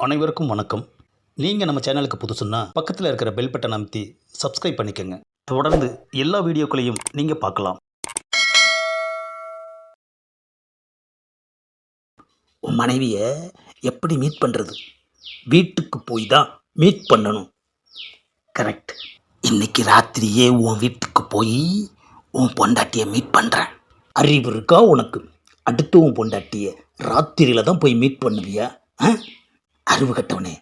அனைவருக்கும் வணக்கம். நீங்கள் நம்ம சேனலுக்கு புதுசுன்னா பக்கத்தில் இருக்கிற பெல் பட்டன் அமைத்தி சப்ஸ்கிரைப் பண்ணிக்கோங்க. தொடர்ந்து எல்லா வீடியோக்களையும் நீங்கள் பார்க்கலாம். உன் மனைவியை எப்படி மீட் பண்ணுறது வீட்டுக்கு போய் தான் மீட் பண்ணணும். கரெக்ட் இன்னைக்கு ராத்திரியே உன் வீட்டுக்கு போய் உன் பொண்டாட்டியை மீட் பண்ணுறேன் அறிவு இருக்கா உனக்கு? அடுத்து உன் பொண்டாட்டியை ராத்திரியில் தான் போய் மீட் பண்ணுவியா? ஆ? அறிவு கட்டவனே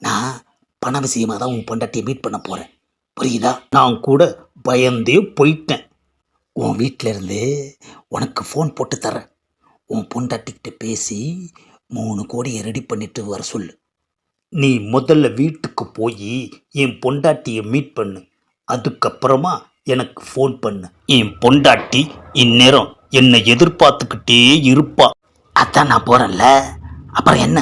நான் பண விஷயமாக தான் உன் பொண்டாட்டியை மீட் பண்ண போகிறேன் புரியுதா? நான் கூட பயந்தே போயிட்டேன். உன் வீட்டில் இருந்து உனக்கு ஃபோன் போட்டு தரேன் உன் பொண்டாட்டிக்கிட்ட பேசி மூணு கோடியை ரெடி பண்ணிட்டு வர சொல்லு. நீ முதல்ல வீட்டுக்கு போய் என் பொண்டாட்டியை மீட் பண்ணு. அதுக்கப்புறமா எனக்கு ஃபோன் பண்ணு. என் பொண்டாட்டி இந்நேரம் என்னை எதிர்பார்த்துக்கிட்டே இருப்பா. அதான் நான் போகிறேன்ல அப்புறம் என்ன?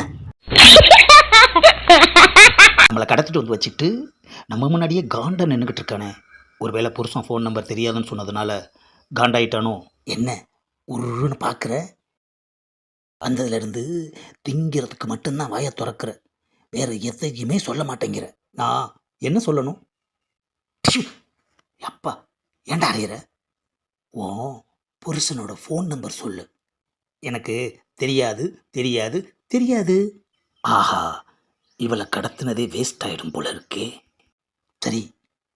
கடத்திட்டு வந்து வச்சுட்டு நம்ம முன்னாடியே காண்டா நின்றுக்கிட்டு இருக்கானே. ஒருவேளை புருஷன் ஃபோன் நம்பர் தெரியாதுன்னு சொன்னதுனால காண்டாயிட்டானோ? என்ன? உருன்னு பார்க்குற வந்ததுலேருந்து திங்கிறதுக்கு மட்டும்தான் வாயை திறக்கிற. வேறு எதையுமே சொல்ல மாட்டேங்கிற. நான் என்ன சொல்லணும்? அப்பா ஏன்டா அறையிற? ஓ புருஷனோட ஃபோன் நம்பர் சொல்லு. எனக்கு தெரியாது தெரியாது தெரியாது. ஆஹா! இவளை கடத்தினதே வேஸ்ட் ஆயிடும் போல இருக்கே. சரி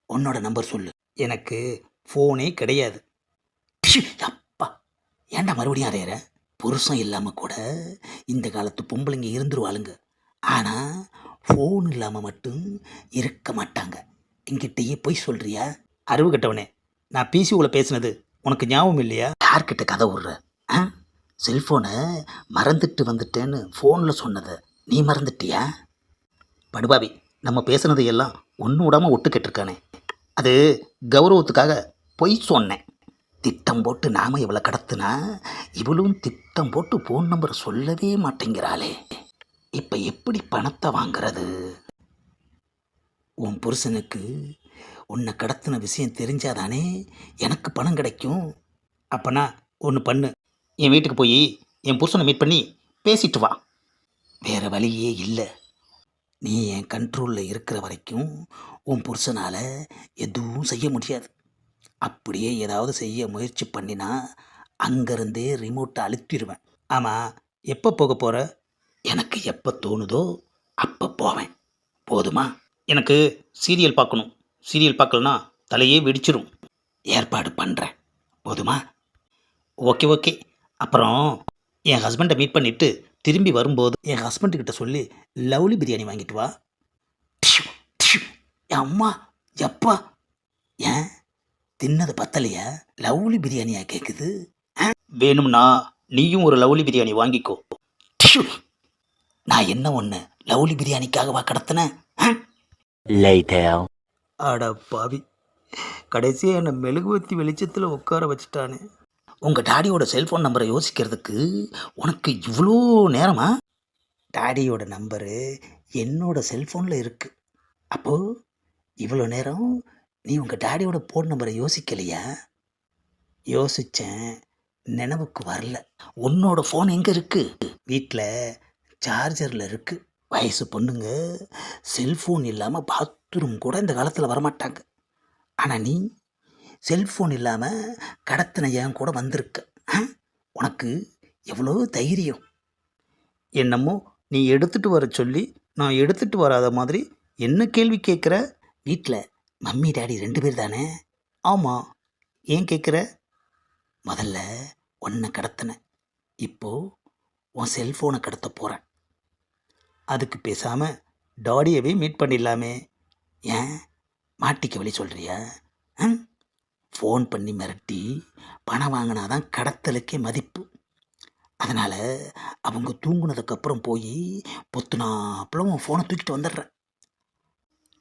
உன்னோட நம்பர் சொல்லு. எனக்கு ஃபோனே கிடையாது. அப்பா. ஏன்டா மறுபடியும் அறையிற? புருஷன் இல்லாமல் கூட இந்த காலத்து பொம்பளைங்க இருந்துருவாளுங்க. ஆனால் ஃபோன் இல்லாமல் மட்டும் இருக்க மாட்டாங்க. என்கிட்டயே போய் சொல்கிறியா அறிவு கட்டவனே நான் பிசிஓவில் பேசினது உனக்கு ஞாபகம் இல்லையா? யார்கிட்ட கதை விடுற? ஆ? செல்ஃபோனை மறந்துட்டு வந்துட்டேன்னு ஃபோனில் சொன்னதை நீ மறந்துட்டியா? படுபாவி நம்ம பேசுனது எல்லாம் ஒன்று விடாமல் ஒட்டு கேட்டிருக்கானே அது கௌரவத்துக்காக பொய் சொன்னேன். திட்டம் போட்டு நாம இவளை கடத்துனா இவளும் திட்டம் போட்டு ஃபோன் நம்பர் சொல்லவே மாட்டேங்கிறாளே. இப்போ எப்படி பணத்தை வாங்குறது? உன் புருஷனுக்கு உன்னை கடத்தின விஷயம் தெரிஞ்சாதானே எனக்கு பணம் கிடைக்கும். அப்போனா ஒன்று பண்ணு. என் வீட்டுக்கு போய் என் புருஷனை மீட் பண்ணி பேசிட்டு வா. வேறு வழியே இல்லை. நீ என் கண்ட்ரோலில் இருக்கிற வரைக்கும் உன் புருஷனால் எதுவும் செய்ய முடியாது. அப்படியே ஏதாவது செய்ய முயற்சி பண்ணினா அங்கேருந்தே ரிமோட்டை அழுத்திடுவேன் ஆமாம் எப்போ போக போகிற எனக்கு எப்போ தோணுதோ அப்போ போவேன். போதுமா? எனக்கு சீரியல் பார்க்கணும். சீரியல் பார்க்கலனா தலையே வெடிச்சிரும். ஏற்பாடு பண்ணுறேன் போதுமா? Okay okay. அப்புறம் என் ஹஸ்பண்டை மீட் பண்ணிவிட்டு திரும்பி வரும்போது என் ஹஸ்பண்டுக்கிட்ட சொல்லி லவ்லி பிரியாணி வாங்கிட்டு வா. என் அம்மா எப்பா ஏன்? தின்னது பத்தலையா? லவ்லி பிரியாணியா கேட்குது வேணும்னா நீயும் ஒரு லவ்லி பிரியாணி வாங்கிக்கோ. நான் என்ன ஒன்று லவ்லி பிரியாணிக்காகவா கடத்தினேன்? அட பாவி. கடைசியாக என்னை மெழுகுவத்தி வெளிச்சத்தில் உட்கார வச்சுட்டானே. உங்கள் டாடியோட செல்ஃபோன் நம்பரை யோசிக்கிறதுக்கு உனக்கு இவ்வளோ நேரமா? டாடியோட நம்பரு என்னோட செல்ஃபோனில் இருக்குது அப்போது இவ்வளோ நேரம் நீ உங்கள் டாடியோட ஃபோன் நம்பரை யோசிக்கலையா? யோசித்தேன் நினைவுக்கு வரல. உன்னோட ஃபோன் எங்கே இருக்குது வீட்டில் சார்ஜரில் இருக்குது வயசு பொண்ணுங்க செல்ஃபோன் இல்லாமல் பாத்ரூம் கூட இந்த காலத்தில் வரமாட்டாங்க. ஆனால் நீ செல்ஃபோன் இல்லாமல் கடத்தின என் கூட வந்திருக்க. உனக்கு எவ்வளோ தைரியம்? என்னமோ நீ எடுத்துகிட்டு வர சொல்லி நான் எடுத்துகிட்டு வராத மாதிரி என்ன கேள்வி கேட்குற வீட்டில் மம்மி டாடி ரெண்டு பேர் தானே? ஆமாம் ஏன் கேட்குற முதல்ல உன்னை கடத்தினேன் இப்போது உன் செல்ஃபோனை கடத்த போகிறேன் அதுக்கு பேசாமல் டாடியவே மீட் பண்ணிடலாமே. ஏன்? மாட்டிக்க வழி சொல்கிறியா ம்? ஃபோன் பண்ணி மிரட்டி பணம் வாங்கினாதான் கடத்தலுக்கே மதிப்பு. அதனால் அவங்க தூங்குனதுக்கப்புறம் போய் பொத்துனாப்புல உன் ஃபோனை தூக்கிட்டு வந்துடுறேன்.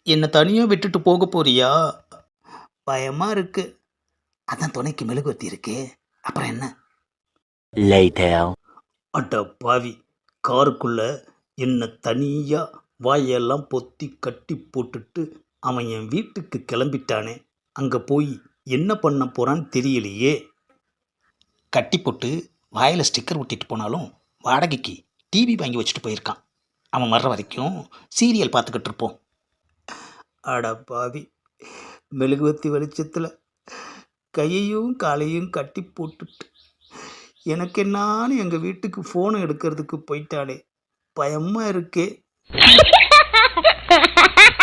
என்னை தனியாக விட்டுட்டு போக போறியா? பயமாக இருக்கு. அதான் துணைக்கு மெழுகுவத்தி இருக்கே. அப்புறம் என்ன? அட பாவி காருக்குள்ள என்னை தனியாக வாயெல்லாம் பொத்தி கட்டி போட்டுட்டு அவன் என் வீட்டுக்கு கிளம்பிட்டானே. அங்கே போய் என்ன பண்ண போகிறான்னு தெரியலையே. கட்டி போட்டு வாயில் ஸ்டிக்கர் ஒட்டிட்டு போனாலும் வாடகைக்கு டிவி வாங்கி வச்சுட்டு போயிருக்கான். அவன் வர்ற வரைக்கும் சீரியல் பார்த்துக்கிட்டு இருப்போம். அட பாவி. மெழுகுவத்தி வெளிச்சத்தில் கையையும் காலையும் கட்டி போட்டுட்டு எனக்கு என்னான்னு எங்கள் வீட்டுக்கு ஃபோனை எடுக்கிறதுக்கு போயிட்டாலே பயமாக இருக்கே.